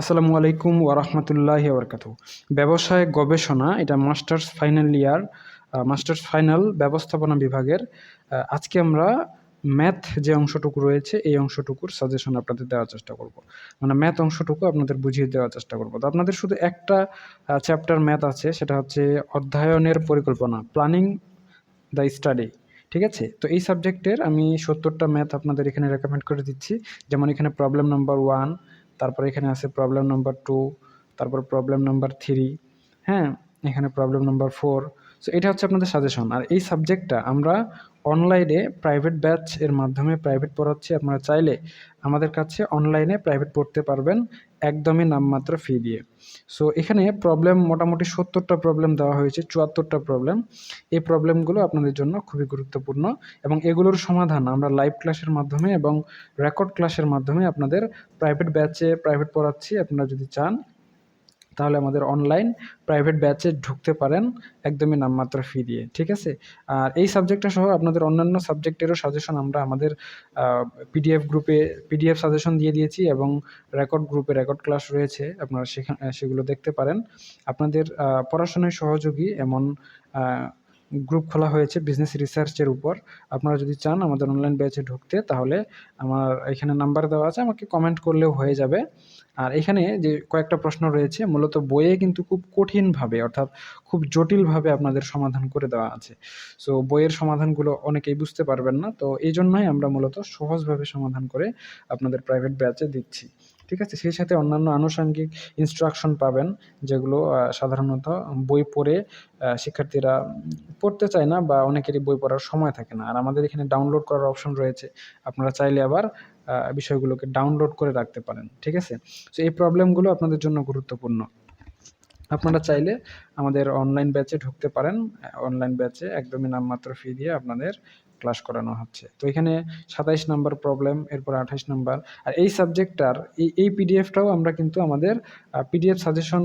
আসসালামু আলাইকুম ওরহমতুল্লাহ বরকাত ব্যবসায় গবেষণা, এটা masters final year masters final ব্যবস্থাপনা বিভাগের আজকে আমরা ম্যাথ যে অংশটুকু রয়েছে, এই অংশটুকুর সাজেশন আপনাদের দেওয়ার চেষ্টা করব। মানে ম্যাথ অংশটুকু আপনাদের বুঝিয়ে দেওয়ার চেষ্টা করব। তো আপনাদের শুধু একটা চ্যাপ্টার ম্যাথ আছে, সেটা হচ্ছে অধ্যয়নের পরিকল্পনা প্ল্যানিং দ্য স্টাডি ঠিক আছে? তো এই সাবজেক্টের আমি সত্তরটা ম্যাথ আপনাদের এখানে রেকমেন্ড করে দিচ্ছি। যেমন এখানে প্রবলেম নাম্বার ওয়ান তারপর এখানে আছে প্রবলেম নাম্বার টু তারপর প্রবলেম নাম্বার থ্রি হ্যাঁ? এখানে প্রবলেম নাম্বার ফোর সো এটা হচ্ছে আপনাদের সাজেশন আর এই সাবজেক্টটা আমরা অনলাইনে প্রাইভেট ব্যাচ এর মাধ্যমে প্রাইভেট পড়াচ্ছি। আপনারা চাইলে আমাদের কাছে অনলাইনে প্রাইভেট পড়তে পারবেন, একদমই নামমাত্র ফি দিয়ে। সো এখানে প্রবলেম মোটামুটি সত্তরটা প্রবলেম দেওয়া হয়েছে, চুয়াত্তরটা প্রবলেম এই প্রবলেমগুলো আপনাদের জন্য খুবই গুরুত্বপূর্ণ এবং এগুলোর সমাধান আমরা লাইভ ক্লাসের মাধ্যমে এবং রেকর্ড ক্লাসের মাধ্যমে আপনাদের প্রাইভেট ব্যাচে প্রাইভেট পড়াচ্ছি। আপনারা যদি চান তাহলে আমাদের অনলাইন প্রাইভেট ব্যাচে ঢুকতে পারেন একদমই নামমাত্র ফি দিয়ে, ঠিক আছে? আর এই সাবজেক্টটা সহ আপনাদের অন্যান্য সাবজেক্টেরও সাজেশন আমরা আমাদের পিডিএফ গ্রুপে পিডিএফ সাজেশন দিয়ে দিয়েছি এবং রেকর্ড গ্রুপে রেকর্ড ক্লাস রয়েছে, আপনারা সেখানে, সেগুলো দেখতে পারেন। আপনাদের পড়াশোনায় সহযোগী এমন গ্রুপ খোলা হয়েছে বিজনেস রিসার্চের উপর। আপনারা যদি চান আমাদের অনলাইন ব্যাচে ঢুকতে, তাহলে আমার এখানে নাম্বার দেওয়া আছে, আমাকে কমেন্ট করলেও হয়ে যাবে। আর এখানে যে কয়েকটা প্রশ্ন রয়েছে, মূলত বইয়ে কিন্তু খুব কঠিনভাবে, অর্থাৎ খুব জটিলভাবে আপনাদের সমাধান করে দেওয়া আছে। সো বইয়ের সমাধানগুলো অনেকেই বুঝতে পারবেন না, তো এই জন্যই আমরা মূলত সহজভাবে সমাধান করে আপনাদের প্রাইভেট ব্যাচে দিচ্ছি। ঠিক আছে? সেই সাথে অন্যান্য আনুষঙ্গিক ইনস্ট্রাকশন পাবেন, যেগুলো সাধারণত বই পড়ে শিক্ষার্থীরা পড়তে চায় না বা অনেকেরই বই পড়ার সময় থাকে না। আর আমাদের এখানে ডাউনলোড করার অপশন রয়েছে। আপনারা চাইলে আবার বিষয়গুলোকে ডাউনলোড করে রাখতে পারেন, ঠিক আছে? তো এই প্রবলেমগুলো আপনাদের জন্য গুরুত্বপূর্ণ। আপনারা চাইলে আমাদের অনলাইন ব্যাচে ঢুকতে পারেন। অনলাইন ব্যাচে একদমই নামমাত্র ফি দিয়ে আপনাদের ক্লাস করানো হচ্ছে। তো এখানে সাতাইশ নাম্বার প্রবলেম এরপর আঠাইশ নাম্বার। আর এই সাবজেক্টটার এই এই পিডিএফটাও আমরা কিন্তু আমাদের পিডিএফ সাজেশন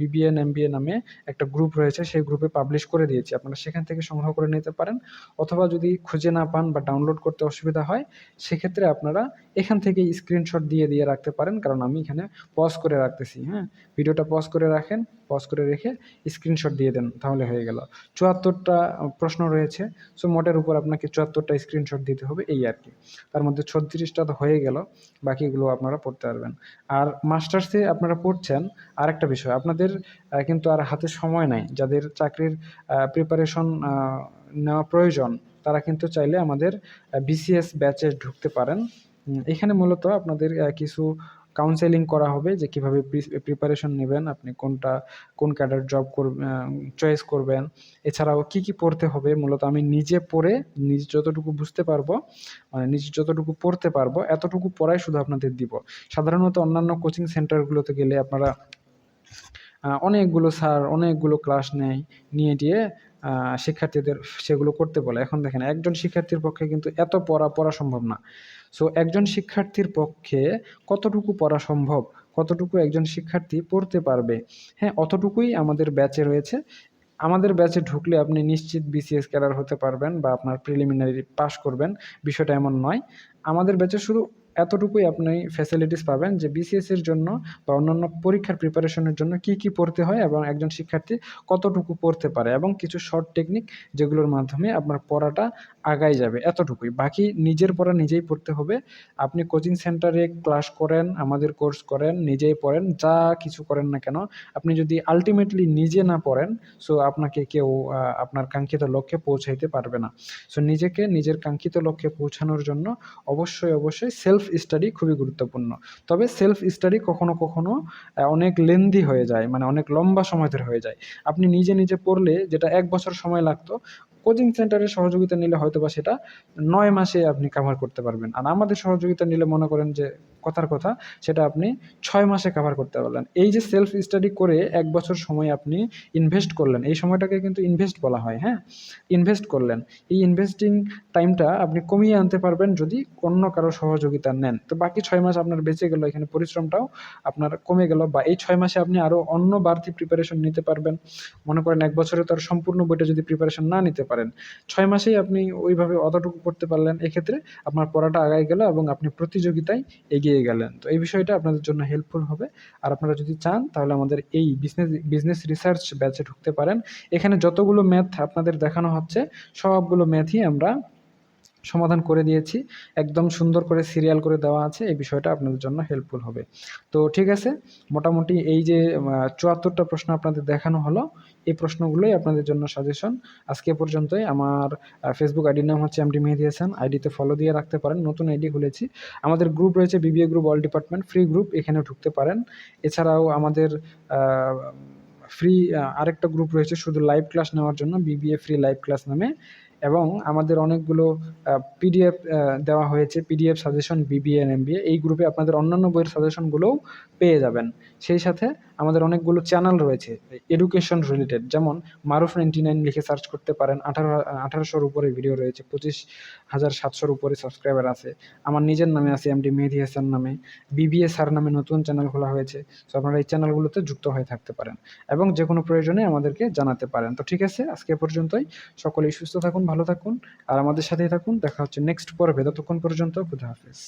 বিবিএন এমবিএ নামে একটা গ্রুপ রয়েছে, সেই গ্রুপে পাবলিশ করে দিয়েছি। আপনারা সেখান থেকে সংগ্রহ করে নিতে পারেন। অথবা যদি খুঁজে না পান বা ডাউনলোড করতে অসুবিধা হয়, সেক্ষেত্রে আপনারা এখান থেকে স্ক্রিনশট দিয়ে দিয়ে রাখতে পারেন। কারণ আমি এখানে পজ করে রাখতেছি হ্যাঁ? ভিডিওটা পজ করে রাখেন পজ করে রেখে স্ক্রিনশট দিয়ে দেন, তাহলে হয়ে গেল। চুয়াত্তরটা প্রশ্ন রয়েছে সো মোটের উপর আপনাকে চুয়াত্তরটা স্ক্রিনশট দিতে হবে, এই আর কি। তার মধ্যে ছত্রিশটা তো হয়ে গেল, বাকিগুলো আপনারা পড়তে পারবেন। আর মাস্টার্সে আপনারা পড়ছেন, আরেকটা বিষয়, আপনাদের কিন্তু আর হাতে সময় নাই, যাদের চাকরির প্রিপারেশন নেওয়া প্রয়োজন, তারা কিন্তু চাইলে আমাদের বিসিএস ব্যাচে ঢুকতে পারেন। এখানে মূলত আপনাদের কিছু কাউন্সেলিং করা হবে যে কীভাবে প্রিপারেশন নেবেন, আপনি কোনটা, কোন ক্যাডার জব চয়েস করবেন। এছাড়াও কি কি পড়তে হবে, মূলত আমি নিজে পড়ে নিজে যতটুকু বুঝতে পারব মানে নিজে যতটুকু পড়তে পারব, এতটুকু পড়াই শুধু আপনাদের দিব। সাধারণত অন্যান্য কোচিং সেন্টারগুলোতে গেলে আপনারা অনেকগুলো স্যার অনেকগুলো ক্লাস নেয়, নিয়ে দিয়ে শিক্ষার্থীদের সেগুলো করতে বলে। এখন দেখেন, একজন শিক্ষার্থীর পক্ষে কিন্তু এত পড়া পড়া সম্ভব না। সো একজন শিক্ষার্থীর পক্ষে কতটুকু পড়া সম্ভব, কতটুকু একজন শিক্ষার্থী পড়তে পারবে হ্যাঁ অতটুকুই আমাদের ব্যাচে রয়েছে। আমাদের ব্যাচে ঢুকলে আপনি নিশ্চিত বিসিএস ক্যাডার হতে পারবেন বা আপনার প্রিলিমিনারি পাস করবেন, বিষয়টা এমন নয়। আমাদের ব্যাচে শুধু এতটুকুই আপনি ফ্যাসিলিটিস পাবেন যে বিসিএস এর জন্য বা অন্যান্য পরীক্ষার প্রিপারেশনের জন্য কি কি পড়তে হয় এবং একজন শিক্ষার্থী কতটুকু পড়তে পারে এবং কিছু শর্ট টেকনিক যেগুলোর মাধ্যমে আপনার পড়াটা আগায় যাবে এতটুকুই। বাকি নিজের পড়া নিজেই পড়তে হবে। আপনি কোচিং সেন্টারে ক্লাস করেন, আমাদের কোর্স করেন, নিজেই পড়েন, যা কিছু করেন না কেন, আপনি যদি আলটিমেটলি নিজে না পড়েন সো আপনাকে কেউ আপনার কাঙ্ক্ষিত লক্ষ্যে পৌঁছাইতে পারবে না। সো নিজেকে নিজের কাঙ্ক্ষিত লক্ষ্যে পৌঁছানোর জন্য অবশ্যই অবশ্যই সেলফ স্টাডি খুবই গুরুত্বপূর্ণ। তবে সেলফ স্টাডি কখনো কখনো অনেক লেন্দি হয়ে যায় মানে অনেক লম্বা সময় ধরে হয়ে যায়। আপনি নিজে নিজে পড়লে যেটা এক বছর সময় লাগতো কোচিং সেন্টারের সহযোগিতা নিলে হয়তো বা সেটা নয় মাসে আপনি কাভার করতে পারবেন। আর আমাদের সহযোগিতা নিলে মনে করেন যে কথার কথা, সেটা আপনি ছয় মাসে কাভার করতে পারলেন। এই যে সেলফ স্টাডি করে এক বছর সময় আপনি ইনভেস্ট করলেন, এই সময়টাকে কিন্তু ইনভেস্ট বলা হয় হ্যাঁ? ইনভেস্ট করলেন। এই ইনভেস্টিং টাইমটা আপনি কমিয়ে আনতে পারবেন যদি অন্য কারও সহযোগিতা নেন। তো বাকি ছয় মাস আপনার বেঁচে গেল, এখানে পরিশ্রমটাও আপনার কমে গেল বা এই ছয় মাসে আপনি আরও অন্য বাড়তি প্রিপারেশন নিতে পারবেন। মনে করেন এক বছরে তার সম্পূর্ণ বইটা যদি প্রিপারেশন না নিতে পারেন। ছয় মাসেই আপনি ওইভাবে অতটুকু পড়তে পারলেন, এক্ষেত্রে আপনার পড়াটা আগায় গেল এবং আপনি প্রতিযোগিতায় এগিয়ে এগিয়ে গেলেন। তো এই বিষয়টা আপনাদের জন্য হেল্পফুল হবে। আর আপনারা যদি চান, তাহলে আমাদের এই বিজনেস বিজনেস রিসার্চ ব্যাচে ঢুকতে পারেন। এখানে যতগুলো ম্যাথ আপনাদের দেখানো হচ্ছে, সবগুলো ম্যাথই আমরা সমাধান করে দিয়েছি। একদম সুন্দর করে সিরিয়াল করে দেওয়া আছে। এই বিষয়টা আপনাদের জন্য হেল্পফুল হবে। তো ঠিক আছে, মোটামুটি এই যে চুয়াত্তরটা প্রশ্ন আপনাদের দেখানো হলো, এই প্রশ্নগুলোই আপনাদের জন্য সাজেশন আজকে পর্যন্তই। আমার ফেসবুক আইডির নাম হচ্ছে এমডি মেহেদি হাসান আইডিতে ফলো দিয়ে রাখতে পারেন। নতুন আইডি খুলেছি। আমাদের গ্রুপ রয়েছে BBA group all department free group এখানে ঢুকতে পারেন। এছাড়াও আমাদের ফ্রি আরেকটা গ্রুপ রয়েছে শুধু লাইভ ক্লাস নেওয়ার জন্য বিবিএ ফ্রি লাইভ ক্লাস নামে। এবং আমাদের অনেকগুলো পিডিএফ দেওয়া হয়েছে। পিডিএফ সাজেশন বিবিএ এমবিএ এই গ্রুপে আপনাদের অন্যান্য বইয়ের সাজেশনগুলোও পেয়ে যাবেন। সেই সাথে আমাদের অনেকগুলো চ্যানেল রয়েছে এডুকেশন রিলেটেড যেমন মারুফ নাইনটি নাইন লিখে সার্চ করতে পারেন, আঠারো, আঠারোশোর উপরে ভিডিও রয়েছে, পঁচিশ হাজার সাতশোর উপরে সাবস্ক্রাইবার আছে। আমার নিজের নামে আছে এমডি মেহেদি হাসান নামে বিবিএ স্যার নামে নতুন চ্যানেল খোলা হয়েছে সো আপনারা এই চ্যানেলগুলোতে যুক্ত হয়ে থাকতে পারেন এবং যে কোনো প্রয়োজনে আমাদেরকে জানাতে পারেন। তো ঠিক আছে, আজকে পর্যন্তই, সকলেই সুস্থ থাকুন, ভালো থাকুন, আর আমাদের সাথেই থাকুন, দেখা হচ্ছে নেক্সট পর্বে, ততক্ষণ পর্যন্ত খুদা হাফিজ।